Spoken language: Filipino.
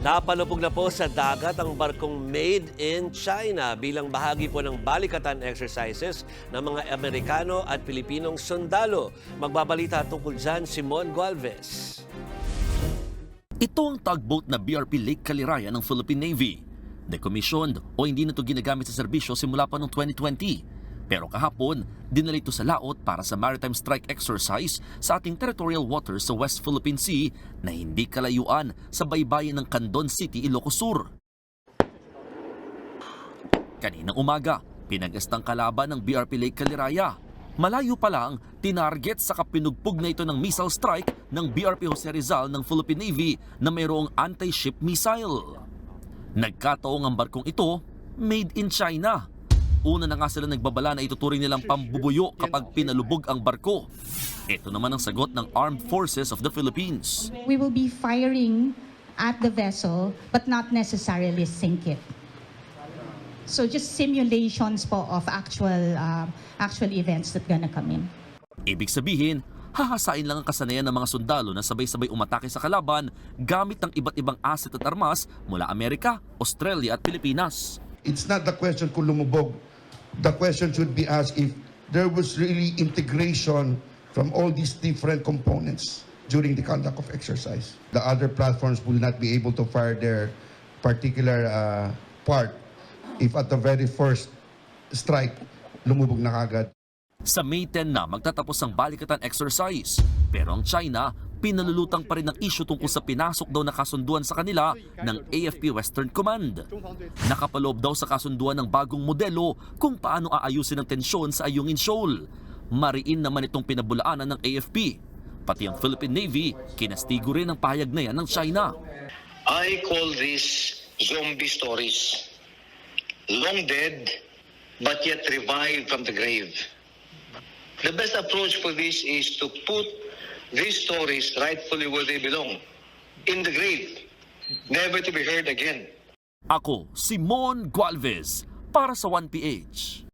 Napalubog na po sa dagat ang barkong Made in China bilang bahagi po ng balikatan exercises ng mga Amerikano at Pilipinong sundalo. Magbabalita tungkol dyan Simon Gualvez. Ito ang tugboat na BRP Lake Caliraya ng Philippine Navy. Decommissioned o hindi na ito ginagamit sa serbisyo simula pa noong 2020. Pero kahapon, dinala ito sa laot para sa maritime strike exercise sa ating territorial waters sa West Philippine Sea na hindi kalayuan sa baybayin ng Candon City, Ilocos Sur. Kaninang umaga, pinagastang kalaban ng BRP Lake Caliraya. Malayo pa lang, tinarget sa kapinugpog na ito ng missile strike ng BRP Jose Rizal ng Philippine Navy na mayroong anti-ship missile. Nagkataong ang barkong ito, made in China. Una na nga sila nagbabala na ituturing nilang pambubuyo kapag pinalubog ang barko. Ito naman ang sagot ng Armed Forces of the Philippines. We will be firing at the vessel but not necessarily sink it. So just simulations po of actual uh, actual events that gonna come in. Ibig sabihin, hahasain lang ang kasanayan ng mga sundalo na sabay-sabay umatake sa kalaban gamit ng iba't ibang asset at armas mula Amerika, Australia at Pilipinas. It's not the question kung lumubog. The question should be asked if there was really integration from all these different components during the conduct of exercise. The other platforms will not be able to fire their particular uh, part if at the very first strike, lumubog na kagad. Sa May 10 na magtatapos ang balikatan exercise. Pero ang China, pinalulutang pa rin ang isyu tungkol sa pinasok daw na kasunduan sa kanila ng AFP Western Command. Nakapaloob daw sa kasunduan ng bagong modelo kung paano aayusin ang tensyon sa Ayungin Shoal. Mariin naman itong pinabulaanan ng AFP. Pati ang Philippine Navy, kinastigo rin ang pahayag na yan ng China. I call this zombie stories. Long dead, but yet revived from the grave. The best approach for this is to put these stories rightfully where they belong, in the grave, never to be heard again. Ako, Simon Gualvez, para sa 1PH.